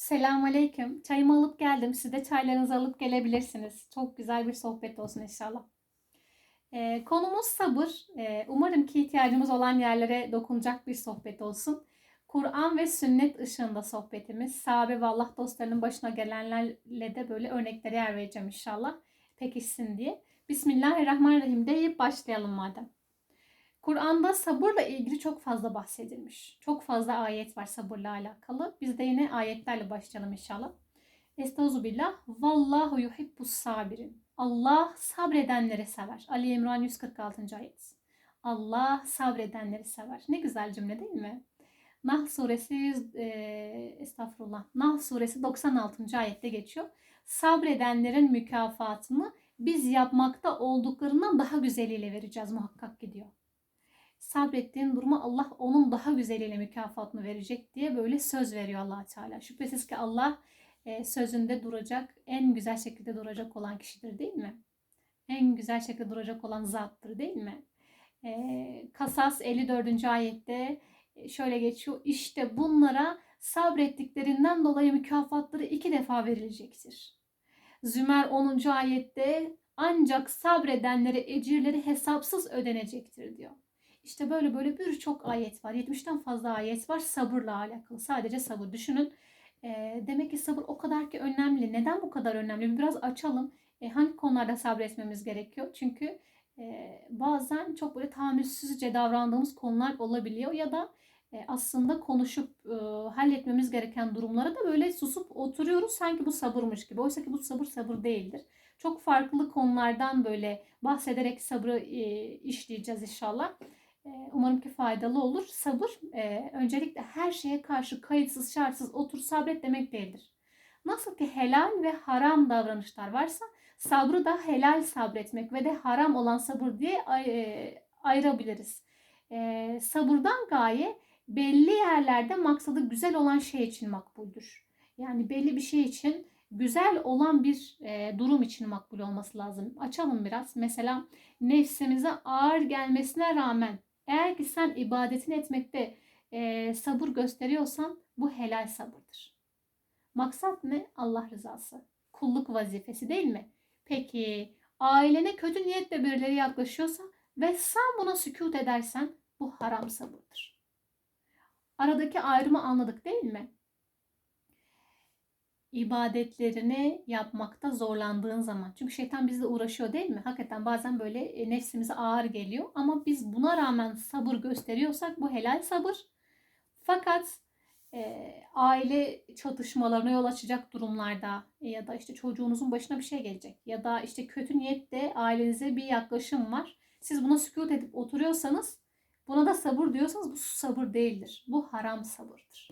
Selamun Aleyküm. Çayımı alıp geldim. Siz de çaylarınızı alıp gelebilirsiniz. Çok güzel bir sohbet olsun inşallah. Ee, konumuz sabır. Ee, umarım ki ihtiyacımız olan yerlere dokunacak bir sohbet olsun. Kur'an ve sünnet ışığında sohbetimiz. Sahabe ve Allah dostlarının başına gelenlerle de böyle örneklere yer vereceğim inşallah. Pekişsin diye. Bismillahirrahmanirrahim deyip başlayalım madem. Kur'an'da sabırla ilgili çok fazla bahsedilmiş. Çok fazla ayet var sabırla alakalı. Biz de yine ayetlerle başlayalım inşallah. Estağfirullah. Vallahu yuhibbus sabirin. Allah sabredenleri sever. Ali İmran 146. ayet. Allah sabredenleri sever. Ne güzel cümle değil mi? Nahl suresi e, estağfurullah. Nahl suresi 96. ayette geçiyor. Sabredenlerin mükafatını biz yapmakta olduklarından daha güzeliyle vereceğiz muhakkak gidiyor sabrettiğin duruma Allah onun daha güzeliyle mükafatını verecek diye böyle söz veriyor allah Teala. Şüphesiz ki Allah e, sözünde duracak, en güzel şekilde duracak olan kişidir değil mi? En güzel şekilde duracak olan zattır değil mi? E, Kasas 54. ayette e, şöyle geçiyor. İşte bunlara sabrettiklerinden dolayı mükafatları iki defa verilecektir. Zümer 10. ayette ancak sabredenlere ecirleri hesapsız ödenecektir diyor. İşte böyle böyle birçok ayet var. 70'ten fazla ayet var sabırla alakalı. Sadece sabır. Düşünün. E, demek ki sabır o kadar ki önemli. Neden bu kadar önemli? Biraz açalım. E, hangi konularda sabretmemiz gerekiyor? Çünkü e, bazen çok böyle tahammülsüzce davrandığımız konular olabiliyor ya da e, aslında konuşup e, halletmemiz gereken durumlara da böyle susup oturuyoruz sanki bu sabırmış gibi. Oysa ki bu sabır sabır değildir. Çok farklı konulardan böyle bahsederek sabrı e, işleyeceğiz inşallah. Umarım ki faydalı olur. Sabır e, öncelikle her şeye karşı kayıtsız şartsız otur sabret demek değildir. Nasıl ki helal ve haram davranışlar varsa sabrı da helal sabretmek ve de haram olan sabır diye ayırabiliriz. E, sabırdan gaye belli yerlerde maksadı güzel olan şey için makbuldür. Yani belli bir şey için güzel olan bir e, durum için makbul olması lazım. Açalım biraz. Mesela nefsimize ağır gelmesine rağmen eğer ki sen ibadetin etmekte e, sabır gösteriyorsan bu helal sabırdır. Maksat ne? Allah rızası. Kulluk vazifesi değil mi? Peki ailene kötü niyetle birileri yaklaşıyorsa ve sen buna sükut edersen bu haram sabırdır. Aradaki ayrımı anladık değil mi? İbadetlerini yapmakta zorlandığın zaman. Çünkü şeytan bizle uğraşıyor değil mi? Hakikaten bazen böyle e, nefsimize ağır geliyor. Ama biz buna rağmen sabır gösteriyorsak bu helal sabır. Fakat e, aile çatışmalarına yol açacak durumlarda ya da işte çocuğunuzun başına bir şey gelecek ya da işte kötü niyette ailenize bir yaklaşım var. Siz buna sükut edip oturuyorsanız buna da sabır diyorsanız bu sabır değildir. Bu haram sabırdır.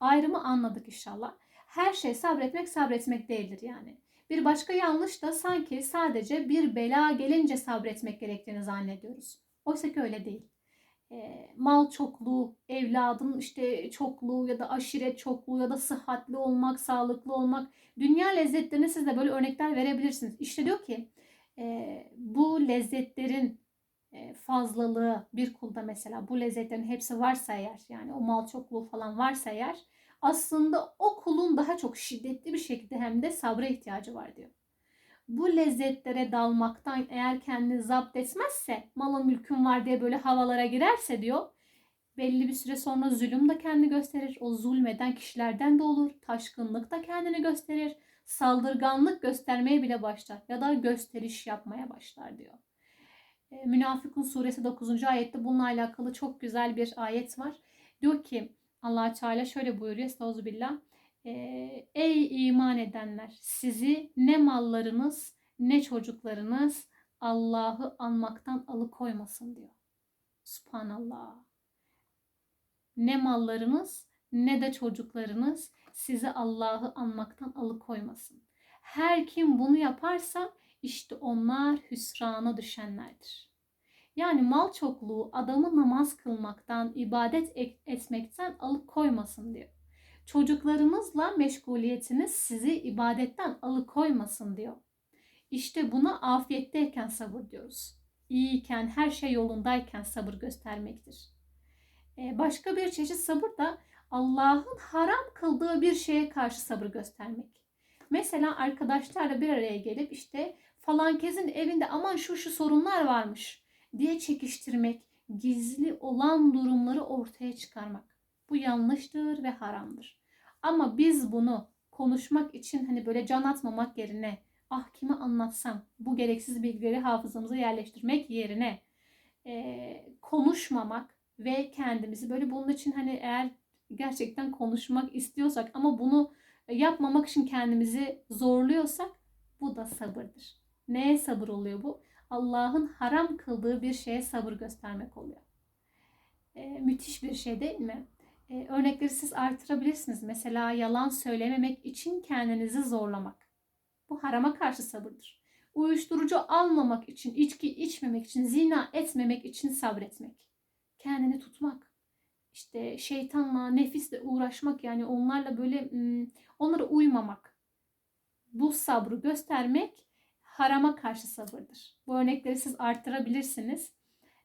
Ayrımı anladık inşallah her şey sabretmek sabretmek değildir yani. Bir başka yanlış da sanki sadece bir bela gelince sabretmek gerektiğini zannediyoruz. Oysa ki öyle değil. E, mal çokluğu, evladın işte çokluğu ya da aşiret çokluğu ya da sıhhatli olmak, sağlıklı olmak. Dünya lezzetlerine siz de böyle örnekler verebilirsiniz. İşte diyor ki e, bu lezzetlerin e, fazlalığı bir kulda mesela bu lezzetlerin hepsi varsa eğer yani o mal çokluğu falan varsa eğer aslında o kulun daha çok şiddetli bir şekilde hem de sabra ihtiyacı var diyor. Bu lezzetlere dalmaktan eğer kendini zapt etmezse malın mülkün var diye böyle havalara girerse diyor belli bir süre sonra zulüm de kendini gösterir. O zulmeden kişilerden de olur. Taşkınlık da kendini gösterir. Saldırganlık göstermeye bile başlar. Ya da gösteriş yapmaya başlar diyor. E, Münafıkun suresi 9. ayette bununla alakalı çok güzel bir ayet var. Diyor ki allah Teala şöyle buyuruyor. Estağfirullah. Ee, Ey iman edenler sizi ne mallarınız ne çocuklarınız Allah'ı anmaktan alıkoymasın diyor. Subhanallah. Ne mallarınız ne de çocuklarınız sizi Allah'ı anmaktan alıkoymasın. Her kim bunu yaparsa işte onlar hüsrana düşenlerdir. Yani mal çokluğu adamı namaz kılmaktan, ibadet etmekten alıkoymasın diyor. Çocuklarınızla meşguliyetiniz sizi ibadetten alıkoymasın diyor. İşte buna afiyetteyken sabır diyoruz. İyiyken, her şey yolundayken sabır göstermektir. Başka bir çeşit sabır da Allah'ın haram kıldığı bir şeye karşı sabır göstermek. Mesela arkadaşlarla bir araya gelip işte falan kezin evinde aman şu şu sorunlar varmış diye çekiştirmek, gizli olan durumları ortaya çıkarmak. Bu yanlıştır ve haramdır. Ama biz bunu konuşmak için hani böyle can atmamak yerine ah kime anlatsam bu gereksiz bilgileri hafızamıza yerleştirmek yerine e, konuşmamak ve kendimizi böyle bunun için hani eğer gerçekten konuşmak istiyorsak ama bunu yapmamak için kendimizi zorluyorsak bu da sabırdır. Neye sabır oluyor bu? Allah'ın haram kıldığı bir şeye sabır göstermek oluyor. E, müthiş bir şey değil mi? E, örnekleri siz artırabilirsiniz. Mesela yalan söylememek için kendinizi zorlamak. Bu harama karşı sabırdır. Uyuşturucu almamak için, içki içmemek için, zina etmemek için sabretmek. Kendini tutmak. İşte şeytanla, nefisle uğraşmak yani onlarla böyle onlara uymamak. Bu sabrı göstermek harama karşı sabırdır. Bu örnekleri siz arttırabilirsiniz.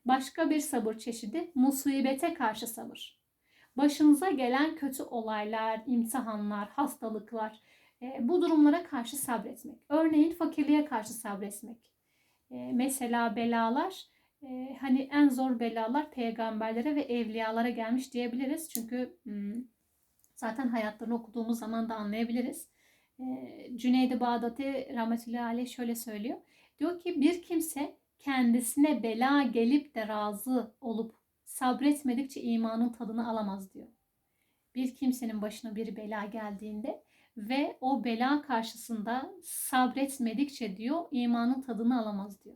Başka bir sabır çeşidi musibete karşı sabır. Başınıza gelen kötü olaylar, imtihanlar, hastalıklar, e, bu durumlara karşı sabretmek. Örneğin fakirliğe karşı sabretmek. E, mesela belalar, e, hani en zor belalar peygamberlere ve evliyalara gelmiş diyebiliriz. Çünkü hmm, zaten hayatlarını okuduğumuz zaman da anlayabiliriz. Cüneydi Bağdati rahmetullahi aleyh şöyle söylüyor. Diyor ki bir kimse kendisine bela gelip de razı olup sabretmedikçe imanın tadını alamaz diyor. Bir kimsenin başına bir bela geldiğinde ve o bela karşısında sabretmedikçe diyor imanın tadını alamaz diyor.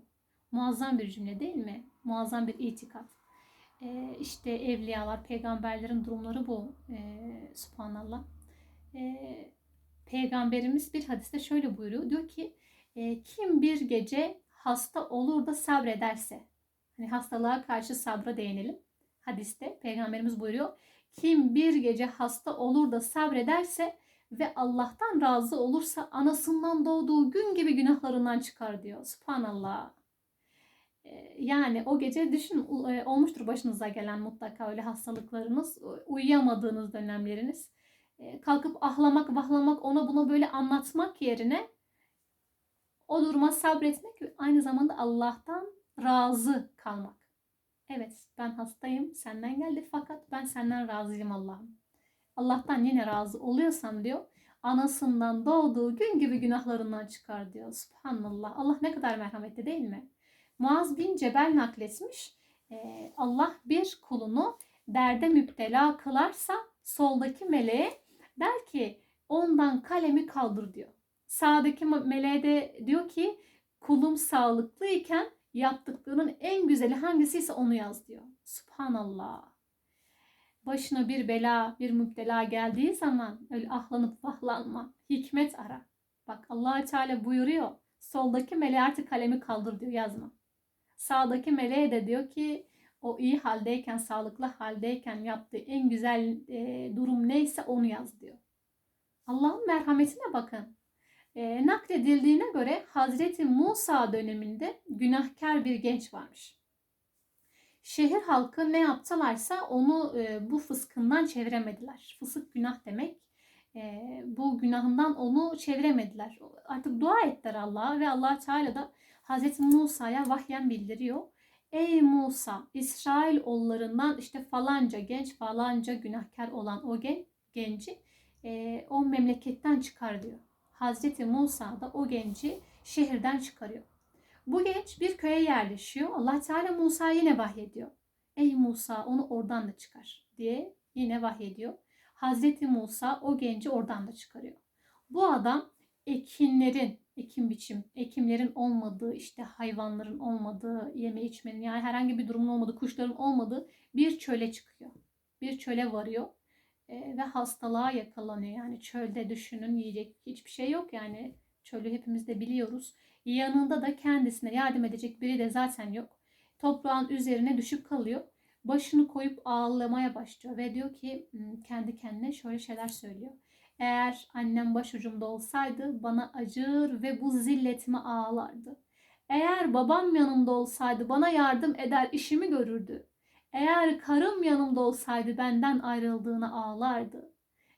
Muazzam bir cümle değil mi? Muazzam bir itikat. Ee, işte evliyalar, peygamberlerin durumları bu. Ee, Subhanallah. Ee, Peygamberimiz bir hadiste şöyle buyuruyor. Diyor ki e, kim bir gece hasta olur da sabrederse hani hastalığa karşı sabra değinelim. Hadiste peygamberimiz buyuruyor. Kim bir gece hasta olur da sabrederse ve Allah'tan razı olursa anasından doğduğu gün gibi günahlarından çıkar diyor. Subhanallah. Ee, yani o gece düşün e, olmuştur başınıza gelen mutlaka öyle hastalıklarınız, uyuyamadığınız dönemleriniz. Ee, kalkıp ahlamak, vahlamak, ona buna böyle anlatmak yerine o duruma sabretmek ve aynı zamanda Allah'tan razı kalmak. Evet ben hastayım senden geldi fakat ben senden razıyım Allah'ım. Allah'tan yine razı oluyorsam diyor anasından doğduğu gün gibi günahlarından çıkar diyor. Subhanallah. Allah ne kadar merhametli değil mi? Muaz bin Cebel nakletmiş. Ee, Allah bir kulunu derde müptela kılarsa soldaki meleğe der ki ondan kalemi kaldır diyor. Sağdaki meleğe de diyor ki kulum sağlıklıyken yaptıklarının en güzeli hangisiyse onu yaz diyor. Subhanallah başına bir bela, bir müptela geldiği zaman öyle ahlanıp vahlanma, hikmet ara. Bak allah Teala buyuruyor. Soldaki meleğe artık kalemi kaldır diyor yazma. Sağdaki meleğe de diyor ki o iyi haldeyken, sağlıklı haldeyken yaptığı en güzel e, durum neyse onu yaz diyor. Allah'ın merhametine bakın. E, nakledildiğine göre Hazreti Musa döneminde günahkar bir genç varmış şehir halkı ne yaptılarsa onu e, bu fıskından çeviremediler. Fısık günah demek. E, bu günahından onu çeviremediler. Artık dua ettiler Allah'a ve Allah Teala da Hazreti Musa'ya vahyen bildiriyor. Ey Musa, İsrail oğullarından işte falanca genç, falanca günahkar olan o gen, genci e, o memleketten çıkar diyor. Hazreti Musa da o genci şehirden çıkarıyor. Bu genç bir köye yerleşiyor. Allah Teala Musa yine vahyediyor. Ey Musa onu oradan da çıkar diye yine vahyediyor. Hazreti Musa o genci oradan da çıkarıyor. Bu adam ekinlerin, ekim biçim, ekimlerin olmadığı, işte hayvanların olmadığı, yeme içmenin yani herhangi bir durumun olmadığı, kuşların olmadığı bir çöle çıkıyor. Bir çöle varıyor e, ve hastalığa yakalanıyor. Yani çölde düşünün yiyecek hiçbir şey yok yani çölü hepimiz de biliyoruz. Yanında da kendisine yardım edecek biri de zaten yok. Toprağın üzerine düşüp kalıyor. Başını koyup ağlamaya başlıyor ve diyor ki hmm, kendi kendine şöyle şeyler söylüyor. Eğer annem başucumda olsaydı bana acır ve bu zilletimi ağlardı. Eğer babam yanımda olsaydı bana yardım eder işimi görürdü. Eğer karım yanımda olsaydı benden ayrıldığını ağlardı.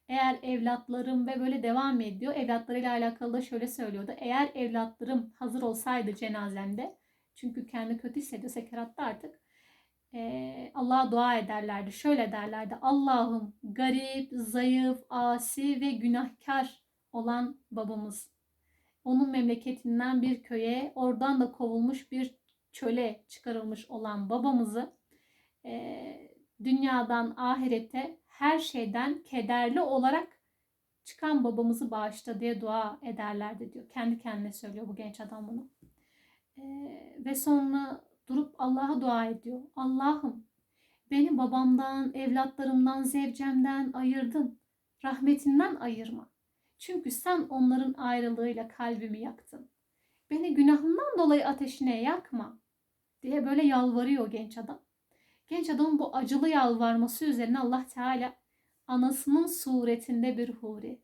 Eğer evlatlarım ve böyle devam ediyor. Evlatlarıyla alakalı da şöyle söylüyordu. Eğer evlatlarım hazır olsaydı cenazemde çünkü kendi kötü hissediyor sekeratta artık. Ee, Allah'a dua ederlerdi. Şöyle derlerdi. Allah'ım garip, zayıf, asi ve günahkar olan babamız. Onun memleketinden bir köye, oradan da kovulmuş bir çöle çıkarılmış olan babamızı e, dünyadan ahirete her şeyden kederli olarak çıkan babamızı bağışla diye dua ederlerdi diyor. Kendi kendine söylüyor bu genç adam bunu. Ee, ve sonra durup Allah'a dua ediyor. Allah'ım beni babamdan, evlatlarımdan, zevcemden ayırdın. Rahmetinden ayırma. Çünkü sen onların ayrılığıyla kalbimi yaktın. Beni günahımdan dolayı ateşine yakma diye böyle yalvarıyor genç adam. Genç adamın bu acılı yalvarması üzerine Allah Teala anasının suretinde bir huri,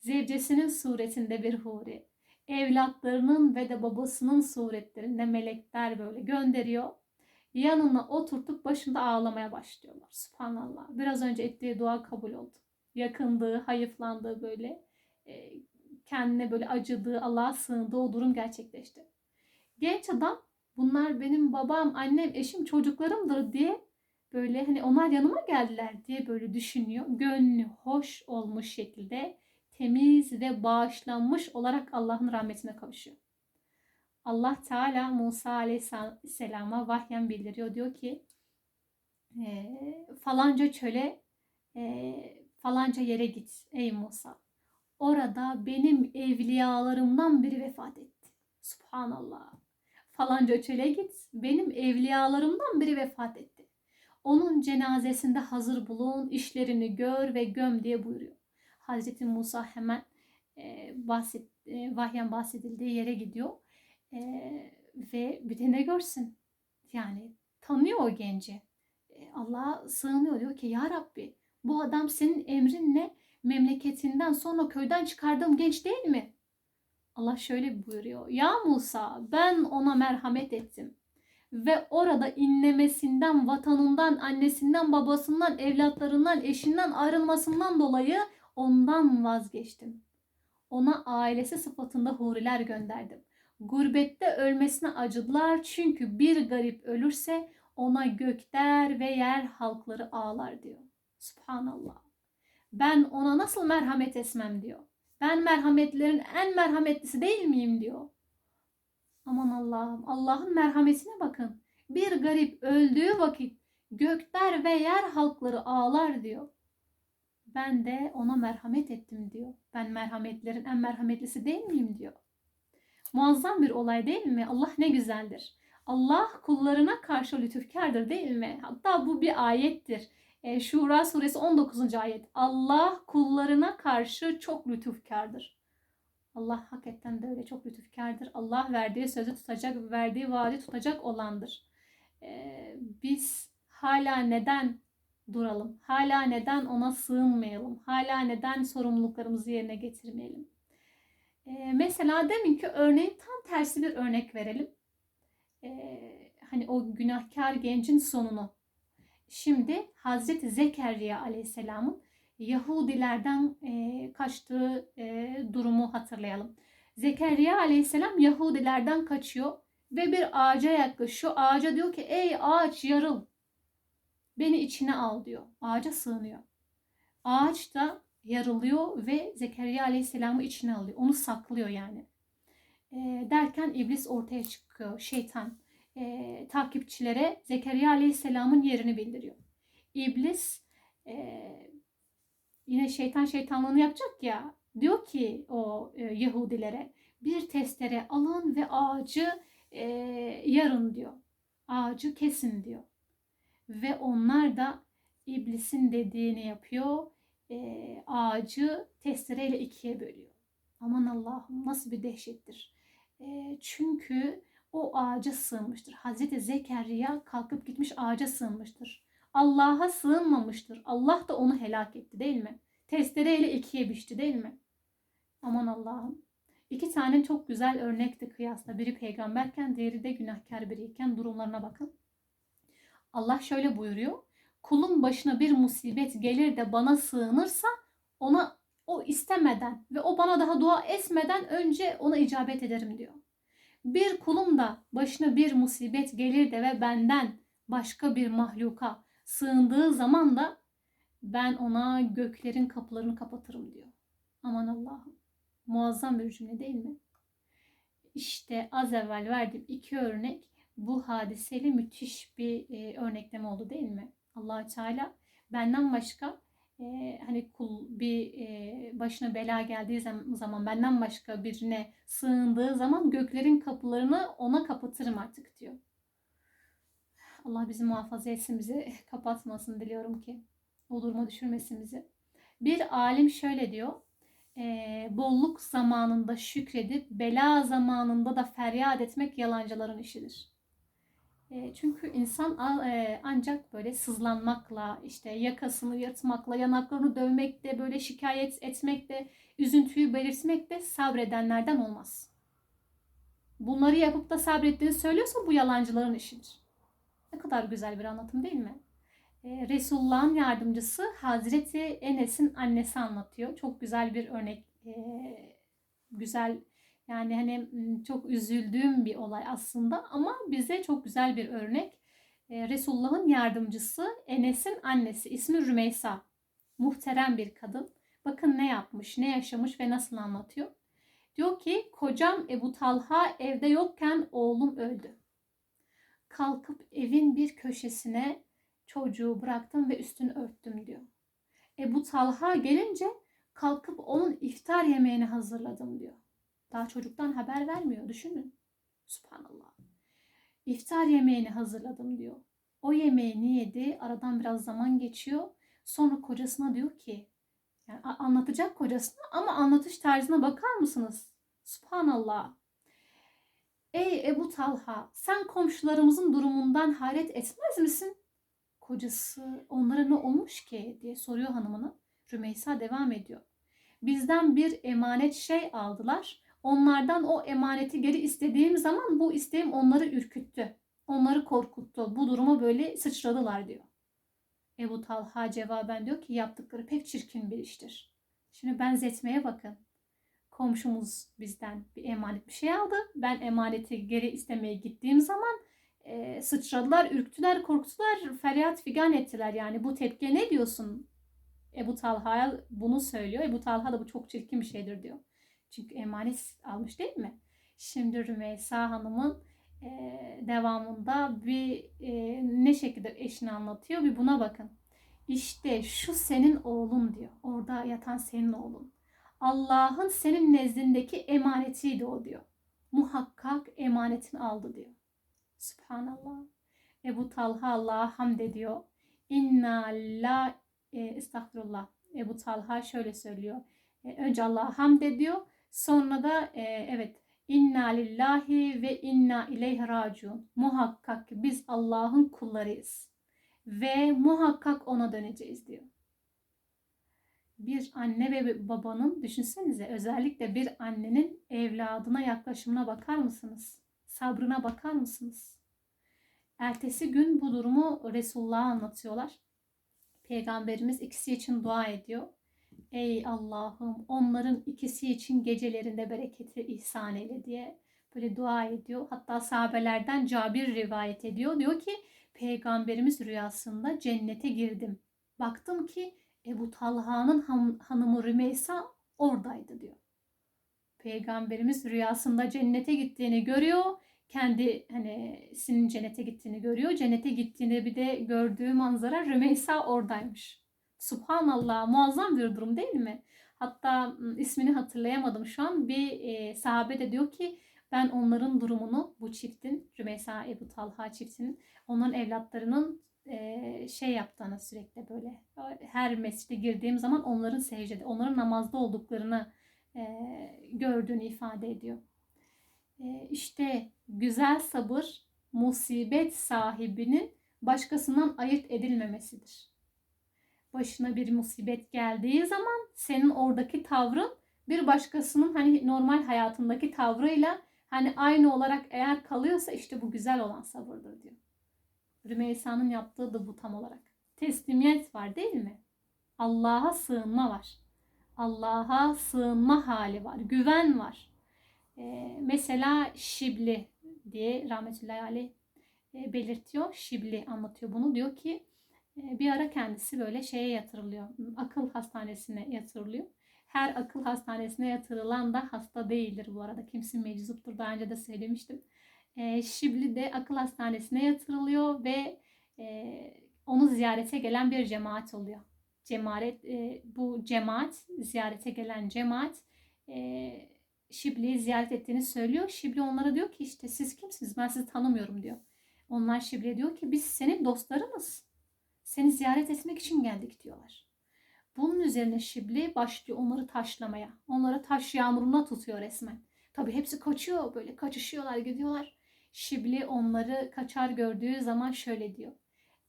zevcesinin suretinde bir huri, evlatlarının ve de babasının suretlerinde melekler böyle gönderiyor. Yanına oturtup başında ağlamaya başlıyorlar. Subhanallah. Biraz önce ettiği dua kabul oldu. Yakındığı, hayıflandığı böyle e, kendine böyle acıdığı, Allah'a sığındığı o durum gerçekleşti. Genç adam bunlar benim babam, annem, eşim, çocuklarımdır diye böyle hani onlar yanıma geldiler diye böyle düşünüyor. Gönlü hoş olmuş şekilde temiz ve bağışlanmış olarak Allah'ın rahmetine kavuşuyor. Allah Teala Musa Aleyhisselam'a vahyen bildiriyor. Diyor ki e, falanca çöle e, falanca yere git ey Musa. Orada benim evliyalarımdan biri vefat etti. Subhanallah. Falanca çöle git. Benim evliyalarımdan biri vefat etti. Onun cenazesinde hazır bulun, işlerini gör ve göm diye buyuruyor. Hazreti Musa hemen e, bahset, e, vahyen bahsedildiği yere gidiyor. E, ve bir de ne görsün? Yani tanıyor o genci. E, Allah'a sığınıyor diyor ki Ya Rabbi bu adam senin emrinle memleketinden sonra köyden çıkardığım genç değil mi? Allah şöyle buyuruyor. Ya Musa ben ona merhamet ettim. Ve orada inlemesinden, vatanından, annesinden, babasından, evlatlarından, eşinden ayrılmasından dolayı ondan vazgeçtim. Ona ailesi sıfatında huriler gönderdim. Gurbette ölmesine acıdılar çünkü bir garip ölürse ona gökler ve yer halkları ağlar diyor. Subhanallah. Ben ona nasıl merhamet etmem diyor. Ben merhametlerin en merhametlisi değil miyim diyor. Aman Allah'ım Allah'ın merhametine bakın. Bir garip öldüğü vakit gökler ve yer halkları ağlar diyor. Ben de ona merhamet ettim diyor. Ben merhametlerin en merhametlisi değil miyim diyor. Muazzam bir olay değil mi? Allah ne güzeldir. Allah kullarına karşı lütufkardır değil mi? Hatta bu bir ayettir. E, Şura suresi 19. ayet. Allah kullarına karşı çok lütufkardır. Allah hakikaten de öyle çok lütufkardır. Allah verdiği sözü tutacak, verdiği vaadi tutacak olandır. E, biz hala neden duralım? Hala neden ona sığınmayalım? Hala neden sorumluluklarımızı yerine getirmeyelim? Ee, mesela deminki örneğin tam tersi bir örnek verelim. Ee, hani o günahkar gencin sonunu. Şimdi Hazreti Zekeriya Aleyhisselam'ın Yahudilerden e, kaçtığı e, durumu hatırlayalım. Zekeriya Aleyhisselam Yahudilerden kaçıyor ve bir ağaca yaklaşıyor. Ağaca diyor ki ey ağaç yarıl Beni içine al diyor. Ağaca sığınıyor. Ağaç da yarılıyor ve Zekeriya Aleyhisselam'ı içine alıyor. Onu saklıyor yani. E, derken iblis ortaya çıkıyor. Şeytan e, takipçilere Zekeriya Aleyhisselam'ın yerini bildiriyor. İblis e, yine şeytan şeytanlığını yapacak ya diyor ki o e, Yahudilere bir testere alın ve ağacı e, yarın diyor. Ağacı kesin diyor. Ve onlar da iblisin dediğini yapıyor. E, ağacı testereyle ikiye bölüyor. Aman Allah'ım nasıl bir dehşettir. E, çünkü o ağaca sığınmıştır. Hazreti Zekeriya kalkıp gitmiş ağaca sığınmıştır. Allah'a sığınmamıştır. Allah da onu helak etti değil mi? Testereyle ikiye biçti değil mi? Aman Allah'ım. İki tane çok güzel örnekti kıyasla. Biri peygamberken diğeri de günahkar biriyken durumlarına bakın. Allah şöyle buyuruyor. Kulun başına bir musibet gelir de bana sığınırsa ona o istemeden ve o bana daha dua etmeden önce ona icabet ederim diyor. Bir kulum da başına bir musibet gelir de ve benden başka bir mahluka sığındığı zaman da ben ona göklerin kapılarını kapatırım diyor. Aman Allah'ım. Muazzam bir cümle değil mi? İşte az evvel verdiğim iki örnek bu hadiseli müthiş bir e, örnekleme oldu değil mi? allah Teala benden başka e, hani kul bir e, başına bela geldiği zaman benden başka birine sığındığı zaman göklerin kapılarını ona kapatırım artık diyor. Allah bizi muhafaza etsin, bizi kapatmasın diliyorum ki. O duruma düşürmesin bizi. Bir alim şöyle diyor. E, bolluk zamanında şükredip bela zamanında da feryat etmek yalancıların işidir. E, çünkü insan e, ancak böyle sızlanmakla, işte yakasını yatmakla, yanaklarını dövmekle, böyle şikayet etmekle, üzüntüyü belirtmekle sabredenlerden olmaz. Bunları yapıp da sabrettiğini söylüyorsa bu yalancıların işidir. Ne kadar güzel bir anlatım değil mi? Ee, Resulullah'ın yardımcısı Hazreti Enes'in annesi anlatıyor. Çok güzel bir örnek. Güzel yani hani çok üzüldüğüm bir olay aslında ama bize çok güzel bir örnek. Resulullah'ın yardımcısı Enes'in annesi ismi Rümeysa. Muhterem bir kadın. Bakın ne yapmış, ne yaşamış ve nasıl anlatıyor. Diyor ki kocam Ebu Talha evde yokken oğlum öldü. Kalkıp evin bir köşesine çocuğu bıraktım ve üstünü örttüm diyor. Ebu Talha gelince kalkıp onun iftar yemeğini hazırladım diyor. Daha çocuktan haber vermiyor düşünün. Subhanallah. İftar yemeğini hazırladım diyor. O yemeğini yedi. Aradan biraz zaman geçiyor. Sonra kocasına diyor ki yani anlatacak kocasına ama anlatış tarzına bakar mısınız? Subhanallah. Ey Ebu Talha sen komşularımızın durumundan hayret etmez misin? Kocası onlara ne olmuş ki diye soruyor hanımına. Rümeysa devam ediyor. Bizden bir emanet şey aldılar. Onlardan o emaneti geri istediğim zaman bu isteğim onları ürküttü. Onları korkuttu. Bu duruma böyle sıçradılar diyor. Ebu Talha cevaben diyor ki yaptıkları pek çirkin bir iştir. Şimdi benzetmeye bakın. Komşumuz bizden bir emanet bir şey aldı. Ben emaneti geri istemeye gittiğim zaman e, sıçradılar, ürktüler, korktular, feryat figan ettiler. Yani bu tepkiye ne diyorsun? Ebu Talha'ya bunu söylüyor. Ebu Talha da bu çok çirkin bir şeydir diyor. Çünkü emanet almış değil mi? Şimdi Rümeysa Hanım'ın e, devamında bir e, ne şekilde eşini anlatıyor bir buna bakın. İşte şu senin oğlun diyor. Orada yatan senin oğlun. Allah'ın senin nezdindeki emanetiydi o diyor. Muhakkak emanetini aldı diyor. Subhanallah. Ebu Talha Allah'a hamd ediyor. İnna la e, estağfurullah. Ebu Talha şöyle söylüyor. E, önce Allah'a hamd ediyor. Sonra da e, evet İnna lillahi ve inna ileyhi raciun. Muhakkak ki biz Allah'ın kullarıyız. Ve muhakkak ona döneceğiz diyor. Bir anne ve babanın düşünsenize özellikle bir annenin evladına yaklaşımına bakar mısınız? Sabrına bakar mısınız? Ertesi gün bu durumu Resulullah'a anlatıyorlar. Peygamberimiz ikisi için dua ediyor. Ey Allah'ım onların ikisi için gecelerinde bereketi ihsan eyle diye böyle dua ediyor. Hatta sahabelerden Cabir rivayet ediyor. Diyor ki Peygamberimiz rüyasında cennete girdim. Baktım ki Ebu Talha'nın hanımı Rümeysa oradaydı diyor. Peygamberimiz rüyasında cennete gittiğini görüyor. Kendi hani sinin cennete gittiğini görüyor. Cennete gittiğinde bir de gördüğü manzara Rümeysa oradaymış. Subhanallah muazzam bir durum değil mi? Hatta ismini hatırlayamadım şu an. Bir e, sahabe de diyor ki ben onların durumunu bu çiftin Rümeysa Ebu Talha çiftinin onların evlatlarının e, şey yaptığını sürekli böyle her mescide girdiğim zaman onların secdede, onların namazda olduklarını e, gördüğünü ifade ediyor. E, işte güzel sabır musibet sahibinin başkasından ayırt edilmemesidir. Başına bir musibet geldiği zaman senin oradaki tavrın bir başkasının hani normal hayatındaki tavrıyla hani aynı olarak eğer kalıyorsa işte bu güzel olan sabırdır diyor. Rümeysa'nın yaptığı da bu tam olarak. Teslimiyet var değil mi? Allah'a sığınma var. Allah'a sığınma hali var. Güven var. Ee, mesela Şibli diye rahmetullahi aleyh e, belirtiyor. Şibli anlatıyor bunu. Diyor ki bir ara kendisi böyle şeye yatırılıyor. Akıl hastanesine yatırılıyor. Her akıl hastanesine yatırılan da hasta değildir bu arada. Kimisi meczuptur. Daha önce de söylemiştim. E, Şibli de akıl hastanesine yatırılıyor ve e, onu ziyarete gelen bir cemaat oluyor. Cemaat, e, bu cemaat, ziyarete gelen cemaat e, Şibli'yi ziyaret ettiğini söylüyor. Şibli onlara diyor ki işte siz kimsiniz ben sizi tanımıyorum diyor. Onlar Şibli'ye diyor ki biz senin dostlarımız. Seni ziyaret etmek için geldik diyorlar. Bunun üzerine Şibli başlıyor onları taşlamaya. Onları taş yağmuruna tutuyor resmen. Tabii hepsi kaçıyor böyle kaçışıyorlar gidiyorlar. Şibli onları kaçar gördüğü zaman şöyle diyor.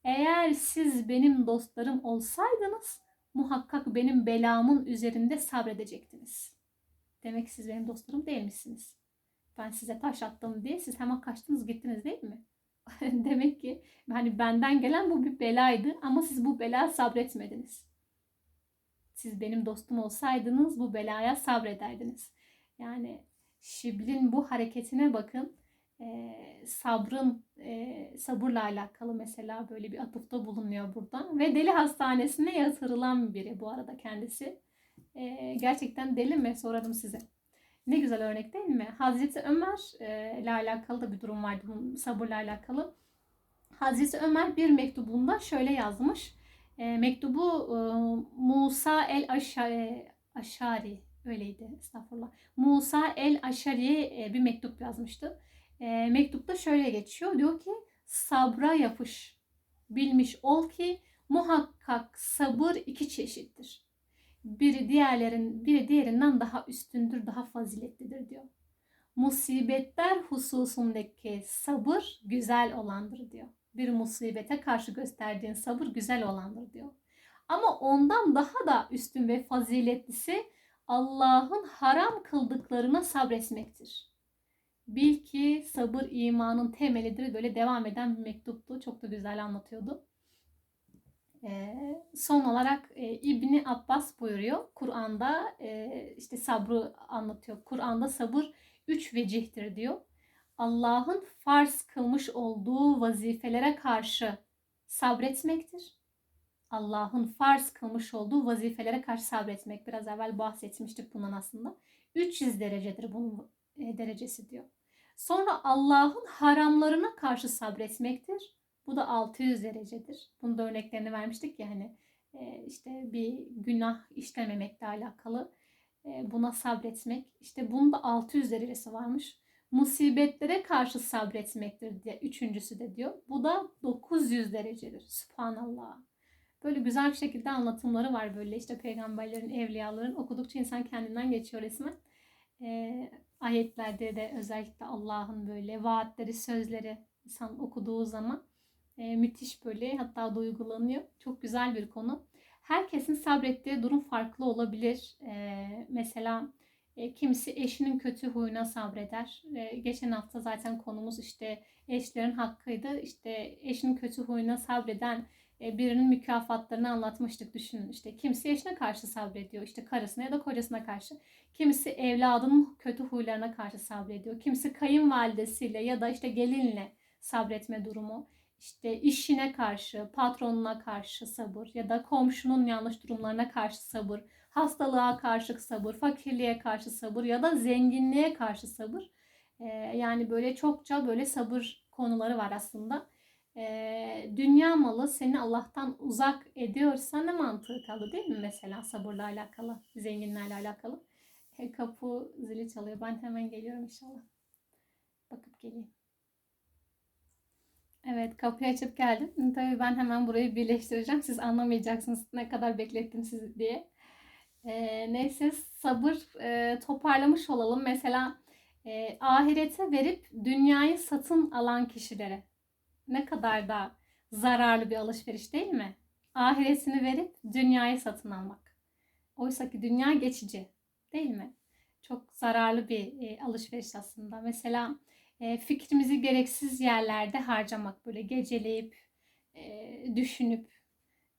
Eğer siz benim dostlarım olsaydınız muhakkak benim belamın üzerinde sabredecektiniz. Demek siz benim dostlarım değilmişsiniz. Ben size taş attım diye siz hemen kaçtınız gittiniz değil mi? Demek ki hani benden gelen bu bir belaydı ama siz bu bela sabretmediniz. Siz benim dostum olsaydınız bu belaya sabrederdiniz. Yani Şiblin bu hareketine bakın. Ee, sabrın e, sabırla alakalı mesela böyle bir atıfta bulunuyor burada. Ve deli hastanesine yatırılan biri bu arada kendisi. Ee, gerçekten deli mi sorarım size. Ne güzel örnek değil mi? Hazreti Ömer e, ile alakalı da bir durum vardı bunun sabırla alakalı. Hazreti Ömer bir mektubunda şöyle yazmış. E, mektubu e, Musa el Aşari, Aşari öyleydi estağfurullah. Musa el Aşari'ye e, bir mektup yazmıştı. E, mektupta şöyle geçiyor. Diyor ki sabra yapış. Bilmiş ol ki muhakkak sabır iki çeşittir biri diğerlerin biri diğerinden daha üstündür, daha faziletlidir diyor. Musibetler hususundaki sabır güzel olandır diyor. Bir musibete karşı gösterdiğin sabır güzel olandır diyor. Ama ondan daha da üstün ve faziletlisi Allah'ın haram kıldıklarına sabretmektir. Bil ki sabır imanın temelidir. Böyle devam eden bir mektuptu. Çok da güzel anlatıyordu. Son olarak İbni Abbas buyuruyor. Kur'an'da işte sabrı anlatıyor. Kur'an'da sabır üç vecihtir diyor. Allah'ın farz kılmış olduğu vazifelere karşı sabretmektir. Allah'ın farz kılmış olduğu vazifelere karşı sabretmek. Biraz evvel bahsetmiştik bundan aslında. 300 derecedir bunun derecesi diyor. Sonra Allah'ın haramlarına karşı sabretmektir. Bu da 600 derecedir. Bunun da örneklerini vermiştik ya hani e, işte bir günah işlememekle alakalı e, buna sabretmek. İşte bunun da 600 derecesi varmış. Musibetlere karşı sabretmektir diye üçüncüsü de diyor. Bu da 900 derecedir. Subhanallah. Böyle güzel bir şekilde anlatımları var böyle işte peygamberlerin, evliyaların okudukça insan kendinden geçiyor resmen. E, ayetlerde de özellikle Allah'ın böyle vaatleri, sözleri insan okuduğu zaman e, müthiş böyle hatta duygulanıyor. Çok güzel bir konu. Herkesin sabrettiği durum farklı olabilir. E, mesela e, kimisi eşinin kötü huyuna sabreder. E, geçen hafta zaten konumuz işte eşlerin hakkıydı. İşte eşinin kötü huyuna sabreden e, birinin mükafatlarını anlatmıştık düşünün. İşte kimisi eşine karşı sabrediyor. işte karısına ya da kocasına karşı. Kimisi evladının kötü huylarına karşı sabrediyor. Kimisi kayınvalidesiyle ya da işte gelinle sabretme durumu işte işine karşı, patronuna karşı sabır ya da komşunun yanlış durumlarına karşı sabır, hastalığa karşı sabır, fakirliğe karşı sabır ya da zenginliğe karşı sabır. Ee, yani böyle çokça böyle sabır konuları var aslında. Ee, dünya malı seni Allah'tan uzak ediyorsa ne mantığı kaldı değil mi mesela sabırla alakalı, zenginlerle alakalı. Kapı zili çalıyor. Ben hemen geliyorum inşallah. Bakıp geleyim. Evet kapıyı açıp geldim. Tabii ben hemen burayı birleştireceğim. Siz anlamayacaksınız ne kadar beklettim sizi diye. Ee, neyse sabır e, toparlamış olalım. Mesela e, ahirete verip dünyayı satın alan kişilere ne kadar da zararlı bir alışveriş değil mi? Ahiretini verip dünyayı satın almak. Oysa ki dünya geçici değil mi? Çok zararlı bir e, alışveriş aslında. Mesela e, fikrimizi gereksiz yerlerde harcamak böyle geceleyip e, düşünüp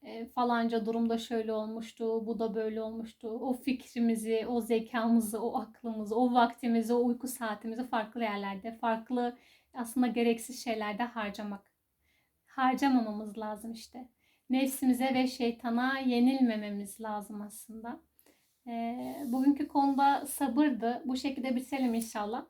e, falanca durumda şöyle olmuştu, bu da böyle olmuştu. O fikrimizi, o zekamızı, o aklımızı, o vaktimizi, o uyku saatimizi farklı yerlerde, farklı aslında gereksiz şeylerde harcamak. Harcamamamız lazım işte. Nefsimize ve şeytana yenilmememiz lazım aslında. E, bugünkü konuda sabırdı. Bu şekilde bitirelim inşallah.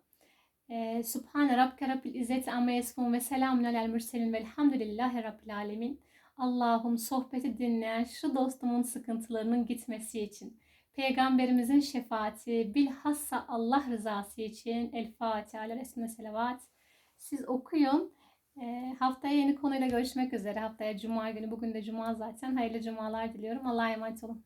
E, Subhane Rabbike Rabbil İzzeti Amma Yasifun ve Selamun Alel Mürselin Velhamdülillahi Rabbil Alemin. Allah'ım sohbeti dinleyen şu dostumun sıkıntılarının gitmesi için, Peygamberimizin şefaati, bilhassa Allah rızası için El Fatiha, Ale Resulüne Selavat. Siz okuyun. E, haftaya yeni konuyla görüşmek üzere. Haftaya Cuma günü. Bugün de Cuma zaten. Hayırlı Cumalar diliyorum. Allah'a emanet olun.